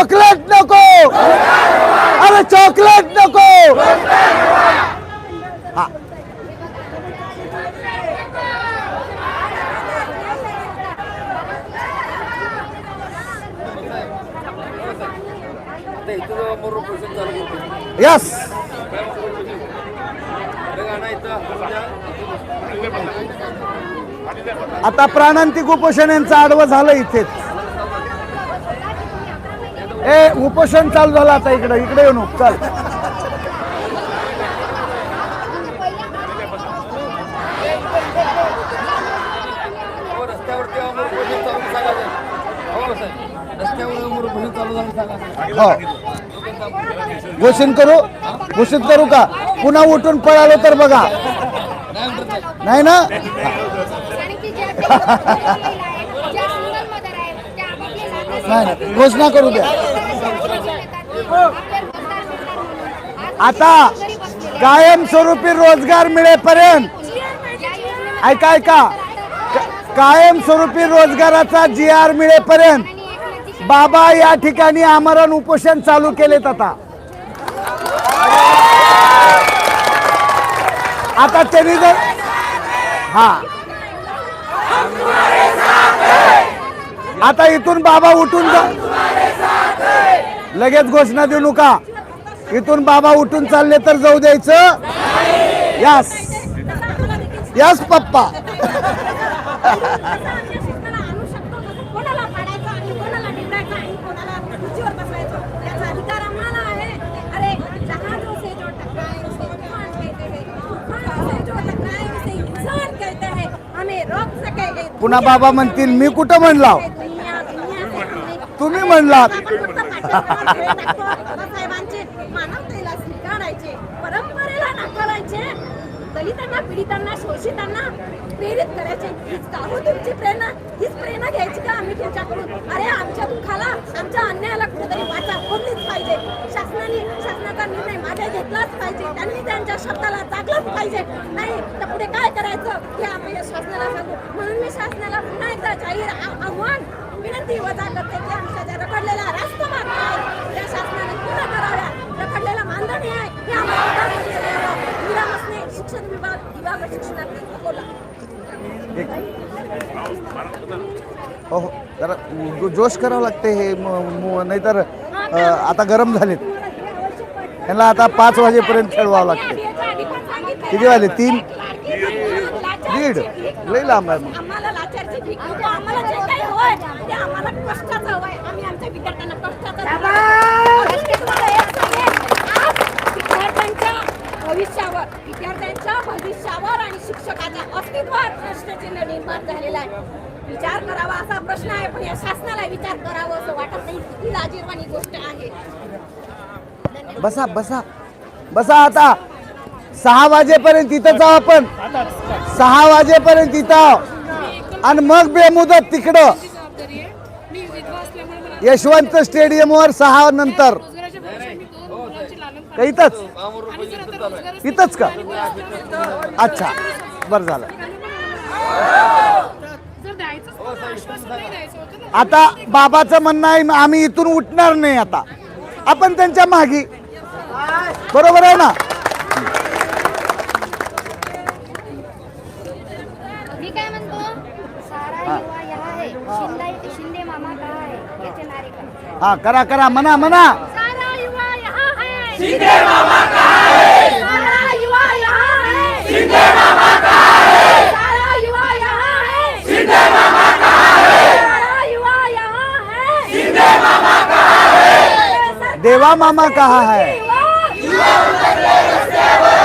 Chocolate नको. अरे chocolate नको. हा. यस आता प्राणांतिक उपोषण यांचं आडवं झालं इथेच. ए उपोषण चालू झालं आता इकडे. इकडे येऊ नको. चल. हो, घोषण करू? घोषित करू का? पुन्हा उठून पळालो तर बघा. नाही ना? नाही. घोषणा करू द्या. आता कायमस्वरूपी रोजगार मिळेपर्यंत. ऐका ऐका. कायमस्वरूपी रोजगाराचा जी आर मिळेपर्यंत. बाबा या ठिकाणी आमरण उपोषण चालू केलेत आता. आता त्यांनी जर हा. आता इथून बाबा उठून जा. लगेच घोषणा देऊ नका. इथून बाबा उठून चालले तर जाऊ द्यायचं? यस यस पप्पा. पुन्हा बाबा म्हणतील मी कुठं म्हणला तुम्ही म्हणलात. बाबासाहेबांचे मानवतेला स्वीकारायचे परंपरेला नाकारायचे दलितांना पीडितांना शोषितांना प्रेरित करायचे हीच का हो तुमची प्रेरणा हीच प्रेरणा घ्यायची का आम्ही तुमच्याकडून अरे आमच्या दुःखाला आमच्या अन्यायाला कुठेतरी वाचा फोडलीच पाहिजे शासनाने शासनाचा निर्णय मागे घेतलाच पाहिजे त्यांनी त्यांच्या शब्दाला जागलंच पाहिजे नाही तर पुढे काय करायचं हे आम्ही शासनाला सांगू म्हणून मी शासनाला पुन्हा एकदा जाहीर आव्हान विनंती वजा करते की आमच्या ज्या हो हो. जरा जोश करावं लागते हे नाहीतर आता गरम झालेत. त्यांना आता पाच वाजेपर्यंत खेळवावं लागते किती वाजले? तीन? दीड. लई लांब आहे मग. भविष्यावर आणि शिक्षकाच्या अस्तित्वात प्रश्नचिन्ह निर्माण झालेला आहे. विचार करावा असा प्रश्न आहे पण या शासनाला विचार करावा असं वाटत नाही. किती लाजीरवाणी गोष्ट आहे. बसा बसा. बसा आता. सहा वाजेपर्यंत इथं जाऊ आपण. सहा वाजेपर्यंत इथं आहो. आणि मग बेमुदत तिकडं. यशवंत स्टेडियमवर सहा नंतर. का? इथंच? इथंच का? अच्छा बरं झालं. आता बाबाचं म्हणणं आहे आम्ही इथून उठणार नाही आता. आपण त्यांच्या मागी. बरोबर आहे ना? है. करा करा म्हणा म्हणा शिंदे मामा कहाँ है सारा युवा यहाँ है। शिंदे मामा कहाँ है सारा युवा यहाँ है। शिंदे मामा कहाँ है सारा युवा यहाँ है। शिंदे मामा कहाँ है देवा मामा कहा है?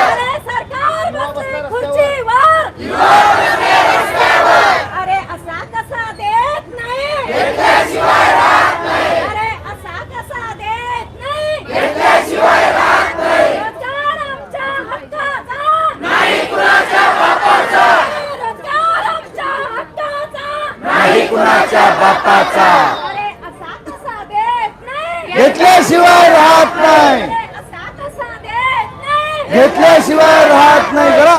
अरे सरकार बसते खुर्चीवर अरे असा कसा देत नाही अरे असा कसा देत नाही रोजगार आमच्या हक्काचा रोजगार आमच्या हक्काचा नाही कुणाच्या बापाचा? घेतल्याशिवाय राहत नाही. घेतल्याशिवाय राहत नाही. जरा